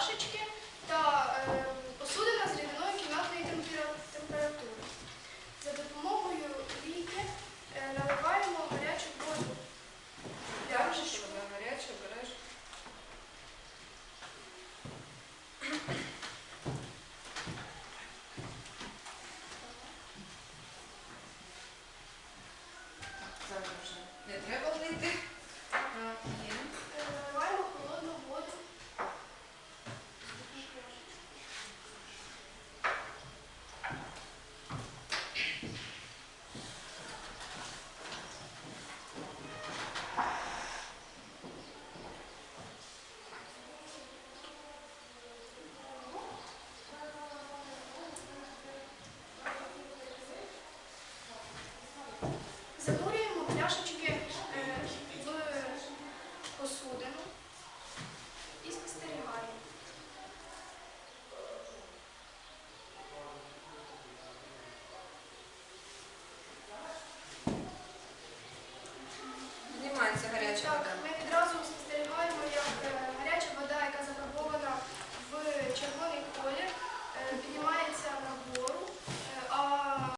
чашечки та е, посудина з рідиною кімнатної температури. За допомогою ліки е, наливаємо гарячу воду. Чашечку на гарячу береш. Зараз вже не треба. чашечки е, в посудину і спостерігаємо. Знімається гаряча Так, ми відразу спостерігаємо, як е, гаряча вода, яка запарбована в червоний колір, е, піднімається нагору.